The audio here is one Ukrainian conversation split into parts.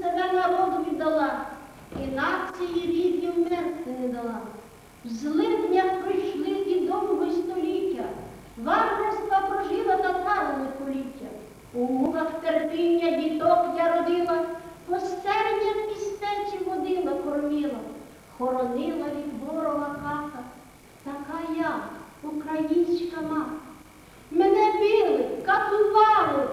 себе народу віддала, і нації рідні вмерти не дала. В злиднях пройшли і довго століття, варварства прожила татарами поліття. У муках терпіння діток я родила, постерня в містечі водила кормила, хоронила від ворога ката, така я, українська мати. Мене били, катували,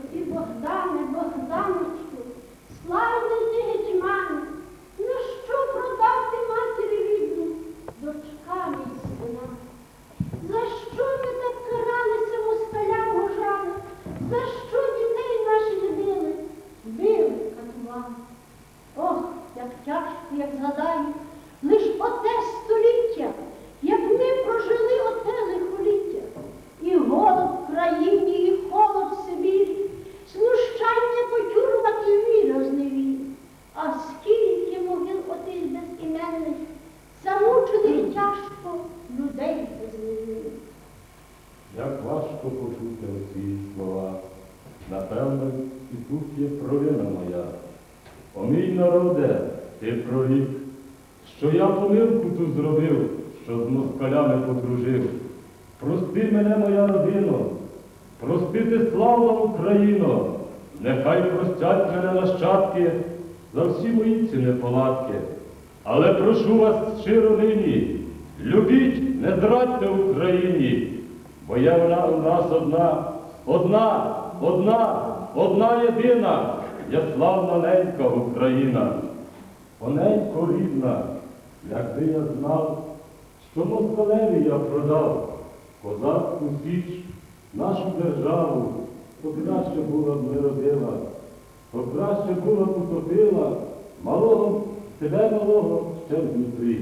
Ти Богдане, Богдане. ти славна Україно, нехай простять мене нащадки за всі мої ці неполадки. Але прошу вас щиро нині, любіть, не зрадьте Україні, бо я вона у нас одна, одна, одна, одна єдина, я славна ненька Україна. Оненько рідна, якби я знав, що москалеві я продав, козацьку січ нашу державу покраще була б не родила, покраще була б утопила малого, тебе малого ще в Дніпрі.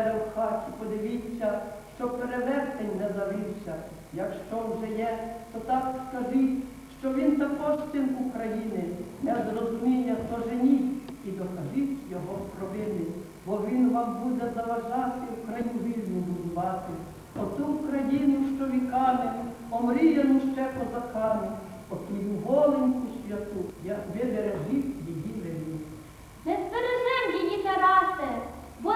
себе в хаті, подивіться, що перевертень не завівся. Якщо вже є, то так скажіть, що він також син України, не зрозуміє, то женіть і докажіть його провини, бо він вам буде заважати Україну вільну будувати. Оту Україну, що віками, омріяну ще козаками, отую голеньку святу, як ви бережіть її вину. Не стережем її, Тарасе, бо